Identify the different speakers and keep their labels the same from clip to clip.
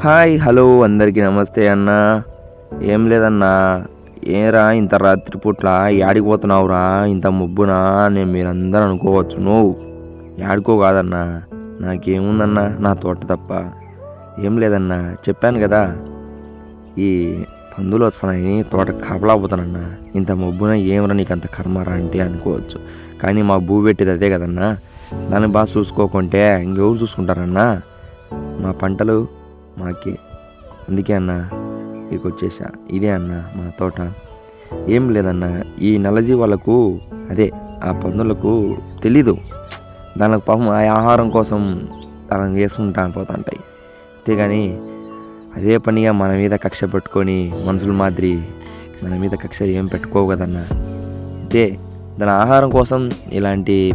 Speaker 1: Hi hello అందరికీ నమస్తే అన్న. ఏం లేదన్నా. ఏరా ఇంత రాత్రి పూట్ల యాడికి పోతున్నావురా ఇంత ముబ్బునా నేను మీరందరూ అనుకోవచ్చు. నువ్వు యాడికో కాదన్నా నాకేముందన్నా? నా తోట తప్ప. ఏం లేదన్నా. చెప్పాను కదా. ఈ పందులు వస్తున్నాయని తోట కాపలాపోతానన్నా ఇంత మబ్బున ఏమరా నీకు అంత కర్మరా అంటే అనుకోవచ్చు. కానీ మా భూ పెట్టేది అదే కదన్నా. దాన్ని బాగా చూసుకోకుంటే ఇంకెవరు చూసుకుంటారన్నా? మా పంటలు మాకే. అందుకే అన్న ఇక్కడికి వచ్చేసా ఇదే అన్న మా తోట. ఏం లేదన్న ఈ నల్లజీవాలకు అదే ఆ పందులకు తెలీదు. దానికి పాపం ఆ ఆహారం కోసం తనం వేసుకుంటా పోతుంటాయి. అంతేగాని అదే పనిగా మన మీద కక్ష పెట్టుకొని మనుషుల మాదిరి మన మీద కక్ష ఏం పెట్టుకోవు కదన్న. అంతే దాని ఆహారం కోసం ఇలాంటి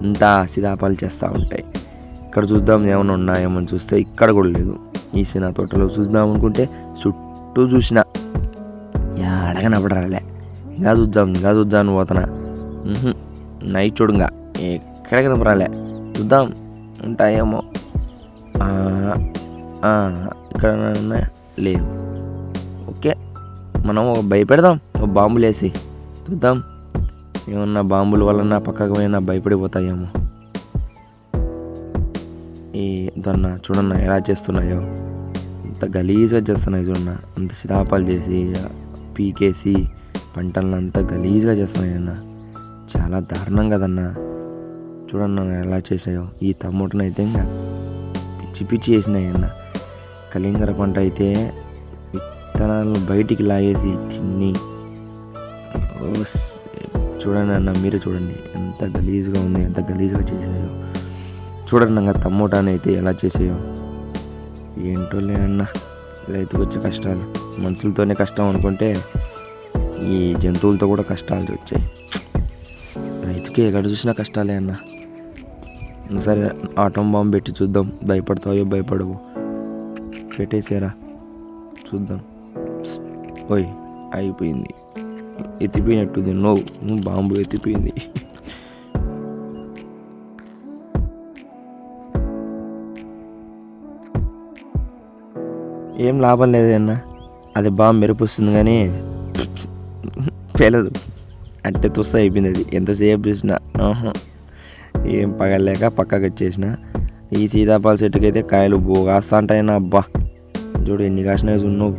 Speaker 1: అంతా సిదాపాలు చేస్తూ ఉంటాయి. ఇక్కడ చూద్దాం ఏమైనా ఉన్నాయేమో అని చూస్తే ఇక్కడ కూడా లేదు. ఈ సినా తోటలో చూద్దాం అనుకుంటే చుట్టూ చూసిన. ఎడగనపడరాలే ఇంకా చూద్దాం ఇంకా చూద్దాం అని పోతున్నా. నైట్ చూడుగా ఎక్కడ కనపరాలే చూద్దాం ఉంటాయేమో. ఇక్కడ ఉన్నాయా లేవు. ఓకే మనం ఒక భయపెడదాం ఒక బాంబులు వేసి చూద్దాం ఏమన్నా బాంబుల వలన పక్కకు పోయినా భయపడిపోతాయేమో. ఈ దొన్న చూడన్న ఎలా చేస్తున్నాయో? అంత గలీజ్గా చేస్తున్నాయి చూడన్న. అంత సిరాపాలు చేసి పీకేసి పంటలను అంతా గలీజ్గా చేస్తున్నాయి అన్న. చాలా దారుణం కదన్నా. చూడన్న ఎలా చేసాయో ఈ టమోటాను అయితే ఇంకా పిచ్చి పిచ్చి చేసినాయి అన్న. కలింగర పంట అయితే విత్తనాలను బయటికి లాగేసి తిని. చూడండి అన్న మీరు చూడండి. ఎంత గలీజ్గా ఉంది ఎంత గలీజ్గా చేసాయో చూడండి అన్న అయితే ఎలా చేసేయో. ఏంటో అన్న రైతుకు వచ్చే కష్టాలు. మనుషులతోనే కష్టం అనుకుంటే ఈ జంతువులతో కూడా కష్టాలు వచ్చాయి. రైతుకి ఎక్కడ చూసినా కష్టాలే అన్న. సరే ఆటం బాంబు పెట్టి చూద్దాం. భయపడతావో భయపడవు. పెట్టేసారా. చూద్దాం. ఓయ్ అయిపోయింది. ఎత్తిపోయినట్టుంది. నో నువ్వు బాంబు ఎత్తిపోయింది. ఏం లాభం లేదు అది బాగా మెరుపుస్తుంది కానీ పేలదు. అంటే తుస్స అయిపోయింది అది. ఎంతసేపు చూసినా. ఏం పగలేక పక్కకి వచ్చేసిన. ఈ సీతాఫల చెట్టుకి అయితే కాయలు బోగాస్తా ఉంటాయన్నా అబ్బా. చూడు ఎన్ని కాసినాయి ఉన్నావు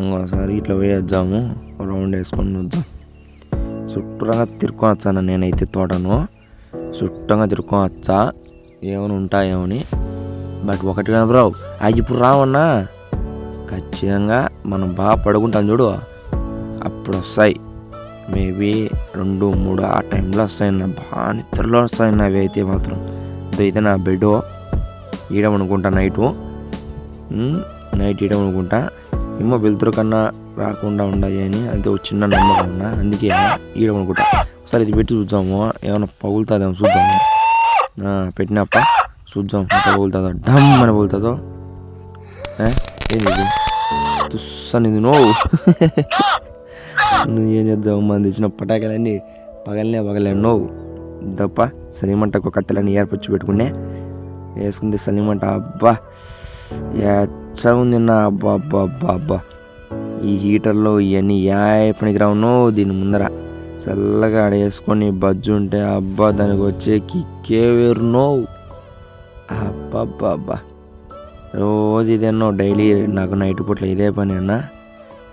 Speaker 1: ఇంకోసారి ఇట్లా వేయొద్దాము రౌండ్ వేసుకొని వద్దాం. చుట్టూరంగా తిరుక్కొని వచ్చాను నేనైతే తోటను. చుట్టంగా తిరుక్కొని వచ్చా. ఏమైనా ఉంటాయేమని. బట్ ఒకటి కనబరావు అవి ఇప్పుడు రావన్నా? ఖచ్చితంగా మనం బాగా పడుకుంటాం చూడు. అప్పుడు వస్తాయి మేబీ రెండు మూడు ఆ టైంలో వస్తాయి నా బాగా నిద్రలో వస్తాయి నా అవి అయితే మాత్రం. ఇదైతే నా బెడ్ ఈడమనుకుంటా నైటు? నైట్ ఈడమనుకుంటా ఏమో వెలుతురు కన్నా రాకుండా ఉండాలి అని అయితే ఒక చిన్న నమ్మకం ఉన్నా. అందుకే ఈడమనుకుంటా ఒకసారి ఇది పెట్టి చూద్దాము. ఏమైనా పగులుతుందేమో చూద్దాము. పెట్టినప్ప చూద్దాం ఎంత పగులుతుందో. డమ్ అని పగులుతుందో. ఏ? ఏంది ఇది తుస్సని ఇది నో నువ్వు ఏం చేద్దాం మన తెచ్చిన పటాకాలన్నీ పగలనే పగలే నో తప్ప సలిమంటకు కట్టెలన్నీ ఏర్పరిచి పెట్టుకునే వేసుకుంది సలిమంట అబ్బా ఎచ్చగా ఉంది నా అబ్బా అబ్బా అబ్బా అబ్బా ఈ హీటర్లో ఇవన్నీ ఏ పనికి రావునో దీని ముందర చల్లగా ఆడేసుకొని బజ్జు ఉంటే అబ్బా దానికి వచ్చే కిక్కే వేరునో అబ్బా అబ్బా అబ్బా రోజు ఇదేనో డైలీ నాకు నైట్ పూట్ల ఇదే పని అన్న.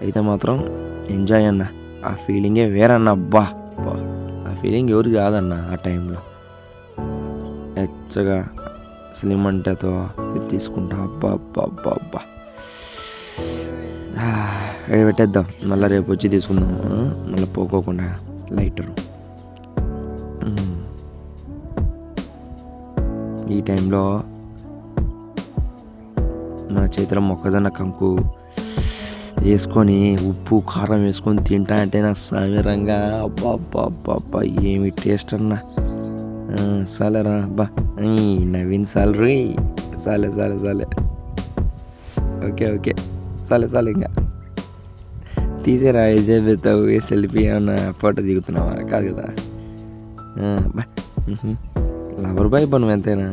Speaker 1: అయితే మాత్రం ఎంజాయ్ అన్న. ఆ ఫీలింగే వేరన్న అబ్బా అబ్బా. ఆ ఫీలింగ్ ఎవరు కాదన్న ఆ టైంలో ఎచ్చగా స్లిమ్ తీసుకుంటా. అబ్బా అబ్బా అబ్బా అబ్బా. పెట్టేద్దాం. మళ్ళీ రేపు వచ్చి తీసుకుందాం. మళ్ళీ పోకోకుండా లైటరు ఈ టైంలో మన చేతిలో మొక్కజొన్న కంకు వేసుకొని ఉప్పు కారం వేసుకొని తింటా అంటే నా సమీరంగా అబ్బా అబ్బా అబ్బా అబ్బా ఏమి టేస్ట్ అన్నా? ఆ, సాలేరా అబ్బా నవీన్ సాలరీ సాలే సాలే సాలే ఓకే ఓకే. సాలే సాలే ఇంకా. తీసేరా ఏజే ఏ సెల్ఫీ ఏమన్నా ఫోటో దిగుతున్నావా? కాదు కదా. ఆ, లవర్ బాయ్ పను ఎంతైనా.